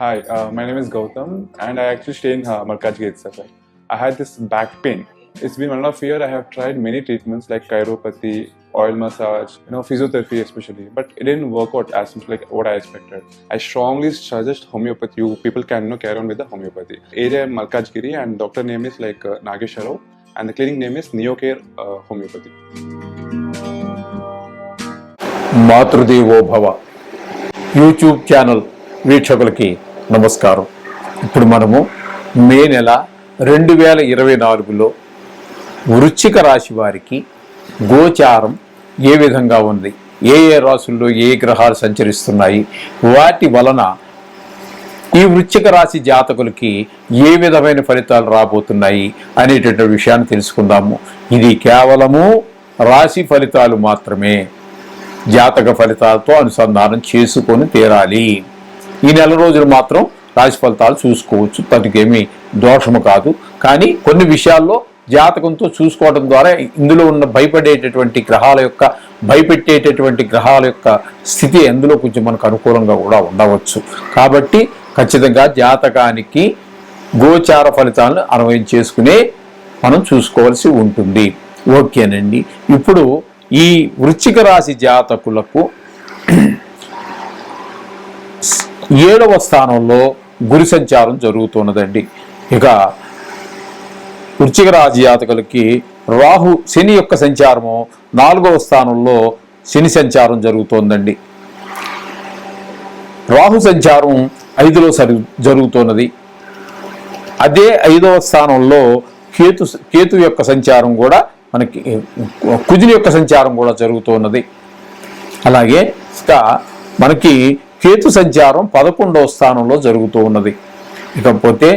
Hi, uh, my name is Gautam, and I actually stay in uh, Markaj itself. I had this back pain. It's been one and a half year. I have tried many treatments like chiropathy, oil massage, you know, physiotherapy especially, but it didn't work out as much like what I expected. I strongly suggest homeopathy. You people can you know, carry on with the homeopathy. Area Malkajgiri, and doctor name is like uh, Nagesh Rao, and the clinic name is Neocare uh, Homeopathy. మాతృదేవో భవ YouTube channel వీక్షకులకి నమస్కారం. ఇప్పుడు మనము మే నెల రెండు వేల ఇరవై నాలుగులో వృశ్చిక రాశి వారికి గోచారం ఏ విధంగా ఉంది? ఏ ఏ రాశుల్లో ఏ గ్రహాలు సంచరిస్తున్నాయి? వాటి వలన ఈ వృశ్చిక రాశి జాతకులకి ఏ విధమైన ఫలితాలు రాబోతున్నాయి అనేటటువంటి విషయాన్ని తెలుసుకుందాము. ఇది కేవలము రాశి ఫలితాలు మాత్రమే. జాతక ఫలితాలతో అనుసంధానం చేసుకొని తీరాలి. ఈ నెల రోజులు మాత్రం రాశి ఫలితాలు చూసుకోవచ్చు. దానికేమీ దోషము కాదు. కానీ కొన్ని విషయాల్లో జాతకంతో చూసుకోవడం ద్వారా ఇందులో ఉన్న భయపడేటటువంటి గ్రహాల యొక్క భయపెట్టేటటువంటి గ్రహాల యొక్క స్థితి ఎందులో కొంచెం మనకు అనుకూలంగా కూడా ఉండవచ్చు. కాబట్టి ఖచ్చితంగా జాతకానికి గోచార ఫలితాలను అన్వయం చేసుకునే మనం చూసుకోవాల్సి ఉంటుంది. ఓకేనండి. ఇప్పుడు ఈ వృశ్చిక రాశి జాతకులకు ఏడవ స్థానంలో గురి సంచారం జరుగుతున్నదండి. ఇక వృచ్చిక రాశి జాతకులకి రాహు శని యొక్క సంచారము నాలుగవ స్థానంలో శని సంచారం జరుగుతోందండి. రాహు సంచారం ఐదులో సరి జరుగుతున్నది. అదే ఐదవ స్థానంలో కేతు కేతు యొక్క సంచారం కూడా మనకి కుజుని యొక్క సంచారం కూడా జరుగుతున్నది. అలాగే ఇక మనకి కేతు సంచారం పదకొండవ స్థానంలో జరుగుతూ ఉన్నది. ఇకపోతే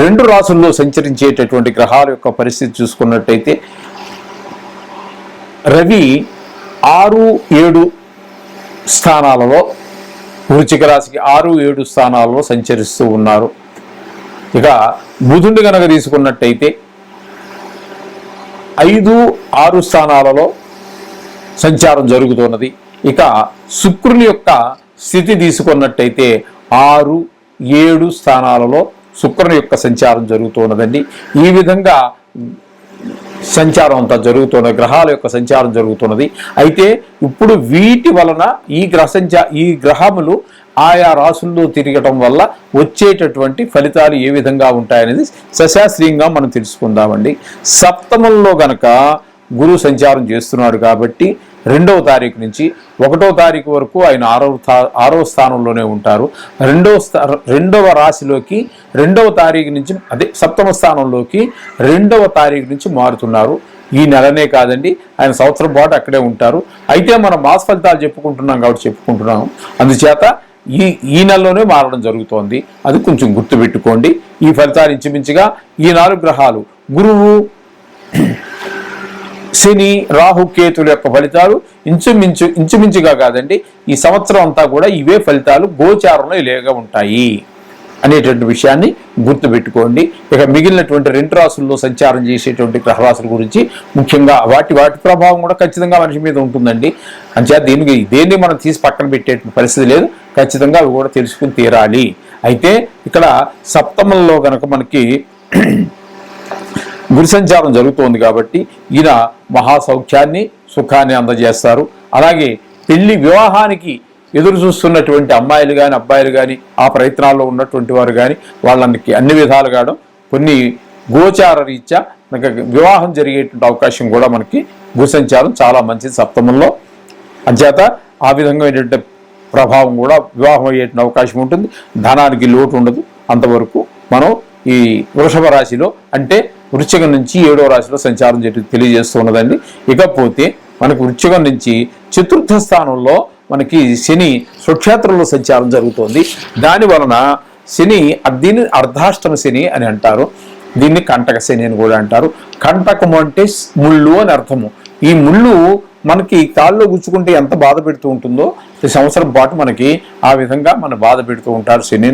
రెండు రాసుల్లో సంచరించేటటువంటి గ్రహాల యొక్క పరిస్థితి చూసుకున్నట్టయితే రవి ఆరు ఏడు స్థానాలలో వృచ్చిక రాశికి ఆరు ఏడు స్థానాలలో సంచరిస్తూ ఉన్నారు. ఇక బుధుడిని కనుక తీసుకున్నట్టయితే ఐదు ఆరు స్థానాలలో సంచారం జరుగుతున్నది ఇక శుక్రుని యొక్క స్థితి తీసుకున్నట్టయితే ఆరు ఏడు స్థానాలలో శుక్రుని యొక్క సంచారం జరుగుతున్నదండి. ఈ విధంగా సంచారం అంతా జరుగుతున్నది గ్రహాల యొక్క సంచారం జరుగుతున్నది. అయితే ఇప్పుడు వీటి వలన ఈ గ్రహ సంచా ఈ గ్రహములు ఆయా రాసుల్లో తిరగటం వల్ల వచ్చేటటువంటి ఫలితాలు ఏ విధంగా ఉంటాయనేది సశాస్త్రీయంగా మనం తెలుసుకుందామండి. సప్తమంలో గనక గురువు సంచారం చేస్తున్నాడు కాబట్టి రెండవ తారీఖు నుంచి ఒకటో తారీఖు వరకు ఆయన ఆరవ ఆరో ఆరవ స్థానంలోనే ఉంటారు. రెండవ స్థా రెండవ రాశిలోకి రెండవ తారీఖు నుంచి అదే సప్తమ స్థానంలోకి రెండవ తారీఖు నుంచి మారుతున్నారు. ఈ నెలనే కాదండి ఆయన సంవత్సరం పాటు అక్కడే ఉంటారు. అయితే మనం మాస ఫలితాలు చెప్పుకుంటున్నాం కాబట్టి చెప్పుకుంటున్నాం. అందుచేత ఈ ఈ నెలలోనే మారడం జరుగుతోంది. అది కొంచెం గుర్తుపెట్టుకోండి. ఈ ఫలితాలు ఇంచుమించుగా ఈ నాలుగు గ్రహాలు గురువు శని రాహు కేతుల యొక్క ఫలితాలు ఇంచుమించు ఇంచుమించుగా కాదండి ఈ సంవత్సరం అంతా కూడా ఇవే ఫలితాలు గోచారంలో ఇలాగా ఉంటాయి అనేటువంటి విషయాన్ని గుర్తుపెట్టుకోండి. ఇక మిగిలినటువంటి రెండు రాసుల్లో సంచారం చేసేటువంటి గ్రహరాశుల గురించి ముఖ్యంగా వాటి వాటి ప్రభావం కూడా ఖచ్చితంగా మనిషి మీద ఉంటుందండి. అంచేత దీనికి దేన్ని మనం తీసి పక్కన పెట్టే పరిస్థితి లేదు. ఖచ్చితంగా అవి కూడా తెలుసుకుని తీరాలి. అయితే ఇక్కడ సప్తమంలో కనుక మనకి గురి సంచారం జరుగుతోంది కాబట్టి ఈయన మహాసౌఖ్యాన్ని సుఖాన్ని అందజేస్తారు. అలాగే పెళ్ళి వివాహానికి ఎదురు చూస్తున్నటువంటి అమ్మాయిలు కానీ అబ్బాయిలు కానీ ఆ ప్రయత్నాల్లో ఉన్నటువంటి వారు కానీ వాళ్ళకి అన్ని విధాలుగాను కొన్ని గోచార రీత్యా మనకి వివాహం జరిగేటువంటి అవకాశం కూడా మనకి గురి చాలా మంచిది సప్తమంలో. అంచేత ఆ విధంగా ప్రభావం కూడా వివాహం అయ్యేటువంటి అవకాశం ఉంటుంది. ధనానికి లోటు ఉండదు. అంతవరకు మనం ఈ వృషభ రాశిలో అంటే వృశ్చికం నుంచి ఏడో రాశిలో సంచారం చేయ తెలియజేస్తూ ఉన్నదండి. ఇకపోతే మనకు వృశ్చికం నుంచి చతుర్థ స్థానంలో మనకి శని స్వక్షేత్రంలో సంచారం జరుగుతోంది. దాని వలన శని దీన్ని అర్ధాష్టమ శని అని అంటారు. దీన్ని కంటక శని అని కూడా అంటారు. కంటకము అంటే ముళ్ళు అని అర్థము. ఈ ముళ్ళు మనకి కాల్లో గుచ్చుకుంటే ఎంత బాధ పెడుతూ ఉంటుందో ఈ సంవత్సరం పాటు మనకి ఆ విధంగా మన బాధ పెడుతూ ఉంటారు శని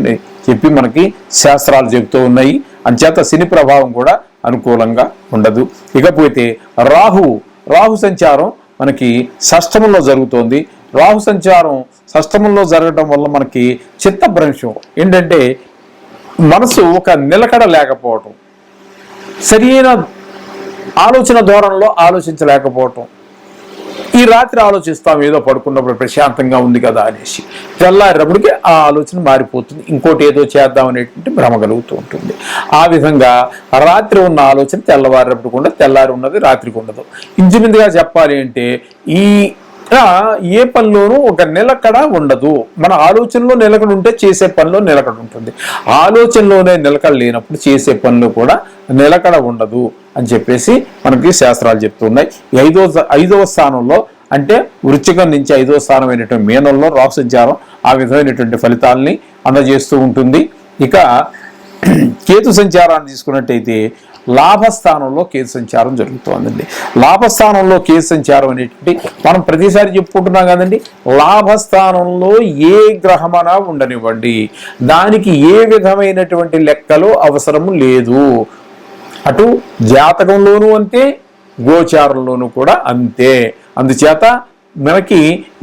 చెప్పి మనకి శాస్త్రాలు చెబుతూ ఉన్నాయి. అంచేత శని ప్రభావం కూడా అనుకూలంగా ఉండదు. ఇకపోతే రాహు రాహు సంచారం మనకి షష్టమంలో జరుగుతోంది. రాహు సంచారం షష్టమంలో జరగడం వల్ల మనకి చిత్తభ్రంశం ఏంటంటే మనసు ఒక నిలకడ లేకపోవటం. సరైన ఆలోచన ధోరణిలో ఆలోచించలేకపోవటం. ఈ రాత్రి ఆలోచిస్తాం ఏదో పడుకున్నప్పుడు ప్రశాంతంగా ఉంది కదా అనేసి. తెల్లారేటప్పటికి ఆ ఆలోచన మారిపోతుంది. ఇంకోటి ఏదో చేద్దాం అనేటువంటి భ్రమ కలుగుతూ ఉంటుంది. ఆ విధంగా రాత్రి ఉన్న ఆలోచన తెల్లవారేటప్పుడు కూడా తెల్లారి ఉన్నది రాత్రికి ఉండదు ఇంచుమిందుగా చెప్పాలి అంటే ఈ ఏ పనిలోనూ ఒక నిలకడ ఉండదు. మన ఆలోచనలో నిలకడ ఉంటే చేసే పనిలో నిలకడ ఉంటుంది ఆలోచనలోనే నిలకడ లేనప్పుడు చేసే పనులు కూడా నిలకడ ఉండదు అని చెప్పేసి మనకి శాస్త్రాలు చెప్తున్నాయి. ఐదో ఐదవ స్థానంలో అంటే వృచ్చికం నుంచి ఐదవ స్థానమైనటువంటి మీనంలో రాహు సంచారం ఆ విధమైనటువంటి ఫలితాలని అందజేస్తూ ఉంటుంది. ఇక కేతు సంచారాన్ని తీసుకున్నట్టయితే లాభస్థానంలో కేతు సంచారం జరుగుతోందండి. లాభస్థానంలో కేతు సంచారం అనేటువంటి మనం ప్రతిసారి చెప్పుకుంటున్నాం కదండి. లాభస్థానంలో ఏ గ్రహమనా ఉండనివ్వండి. దానికి ఏ విధమైనటువంటి లెక్కలు అవసరం లేదు. అటు జాతకంలోనూ అంతే గోచారంలోనూ కూడా అంతే. అందుచేత మనకి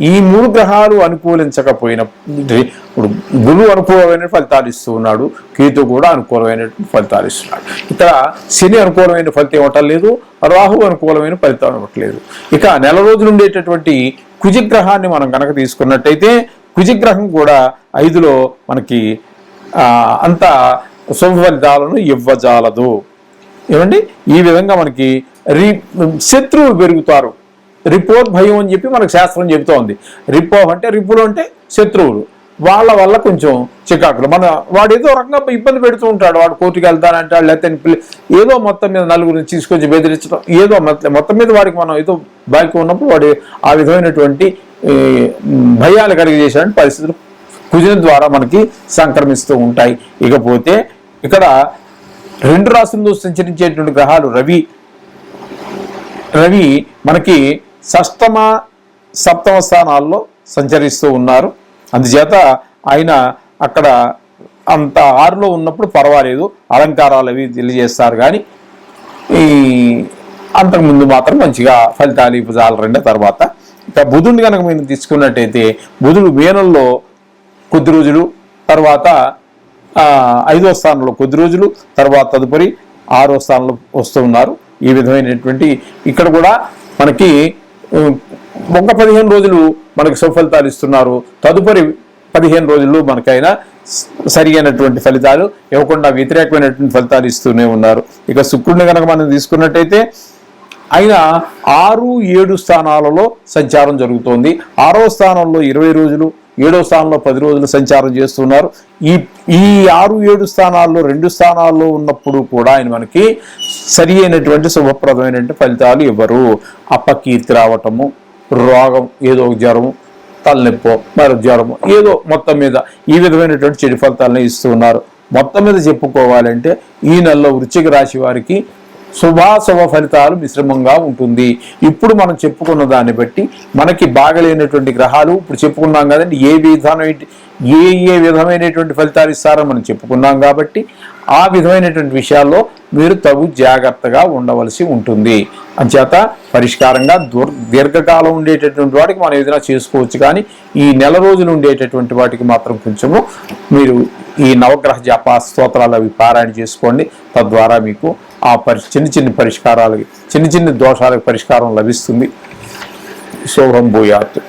ఈ మూడు గ్రహాలు అనుకూలించకపోయిన ఇప్పుడు గురువు అనుకూలమైన ఫలితాలు ఇస్తూ ఉన్నాడు కేతు కూడా అనుకూలమైన ఫలితాలు ఇస్తున్నాడు. ఇక్కడ శని అనుకూలమైన ఫలితం ఇవ్వటం లేదు రాహు అనుకూలమైన ఫలితం ఇవ్వట్లేదు ఇక నెల రోజులు ఉండేటటువంటి కుజిగ్రహాన్ని మనం కనుక తీసుకున్నట్టయితే కుజిగ్రహం కూడా ఐదులో మనకి అంత శుభ ఫలితాలను ఇవ్వజాలదు. ఏమండి? ఈ విధంగా మనకి రీ శత్రువులు పెరుగుతారు. రిపోర్ట్ భయం అని చెప్పి మనకు శాస్త్రం చెబుతోంది. రిపో అంటే రిపులు అంటే శత్రువులు. వాళ్ళ వల్ల కొంచెం చికాకులు. మన వాడు ఏదో రకంగా ఇబ్బంది పెడుతూ ఉంటాడు. వాడు కోర్టుకి వెళ్తానంటాడు లేకపోతే ఏదో మొత్తం మీద నలుగురిని తీసుకొచ్చి బెదిరించడం ఏదో మొత్తం మీద వాడికి మనం ఏదో బాకీ ఉన్నప్పుడు వాడు ఆ విధమైనటువంటి భయాలు కలిగజేసిన పరిస్థితులు కుజుని ద్వారా మనకి సంక్రమిస్తూ ఉంటాయి. ఇకపోతే ఇక్కడ రెండు రాశుల్లో సంచరించేటువంటి గ్రహాలు రవి రవి మనకి షష్టమ సప్తమ స్థానాల్లో సంచరిస్తూ ఉన్నారు. అందుచేత ఆయన అక్కడ అంత ఆరులో ఉన్నప్పుడు పర్వాలేదు అలంకారాలు అవి తెలియజేస్తారు. కానీ ఈ అంతకుముందు మాత్రం మంచిగా ఫలితాలు ఇవ్వజాలరండి తర్వాత. ఇక బుధుడిని కనుక మీరు తీసుకున్నట్టయితే బుధుడు మేనల్లో కొద్ది రోజులు తర్వాత ఐదో స్థానంలో కొద్ది రోజులు తర్వాత తదుపరి ఆరో స్థానంలో వస్తూ ఉన్నారు. ఈ విధమైనటువంటి ఇక్కడ కూడా మనకి ఒక పదిహేను రోజులు మనకు సుఫలితాలు ఇస్తున్నారు. తదుపరి పదిహేను రోజుల్లో మనకైనా స- సరి అయినటువంటి ఫలితాలు ఇవ్వకుండా వ్యతిరేకమైనటువంటి ఫలితాలు ఇస్తూనే ఉన్నారు. ఇక శుక్రుడిని కనుక మనం తీసుకున్నట్టయితే ఆయన ఆరు ఏడు స్థానాలలో సంచారం జరుగుతోంది. ఆరో స్థానంలో ఇరవై రోజులు ఏడో స్థానంలో పది రోజులు సంచారం చేస్తున్నారు. ఈ ఈ ఆరు ఏడు స్థానాల్లో రెండు స్థానాల్లో ఉన్నప్పుడు కూడా ఆయన మనకి సరి అయినటువంటి శుభప్రదమైనటువంటి ఫలితాలు ఇవ్వరు. అప్పకీర్తి రావటము రోగం ఏదో ఒక జ్వరము తలనొప్పో మరి జ్వరము ఏదో మొత్తం మీద ఈ విధమైనటువంటి చెడు ఫలితాలను ఇస్తున్నారు మొత్తం మీద చెప్పుకోవాలంటే ఈ నెలలో వృశ్చిక రాశి వారికి శుభాశుభ ఫలితాలు మిశ్రమంగా ఉంటుంది. ఇప్పుడు మనం చెప్పుకున్న దాన్ని బట్టి మనకి బాగలేనటువంటి గ్రహాలు ఇప్పుడు చెప్పుకున్నాం కదండి ఏ విధానం ఏ ఏ విధమైనటువంటి ఫలితాలు ఇస్తారో మనం చెప్పుకున్నాం కాబట్టి ఆ విధమైనటువంటి విషయాల్లో మీరు తగు జాగ్రత్తగా ఉండవలసి ఉంటుంది. అంచేత పరిష్కారంగా దూర్ దీర్ఘకాలం ఉండేటటువంటి వాటికి మనం ఏదైనా చేసుకోవచ్చు కానీ ఈ నెల రోజులు ఉండేటటువంటి వాటికి మాత్రం కొంచెము మీరు ఈ నవగ్రహ జప స్తోత్రాలు అవి పారాయణ చేసుకోండి. తద్వారా మీకు ఆ పరి చిన్న చిన్న పరిష్కారాలకి చిన్న చిన్న దోషాలకు పరిష్కారం లభిస్తుంది. శోభం భూయాత్.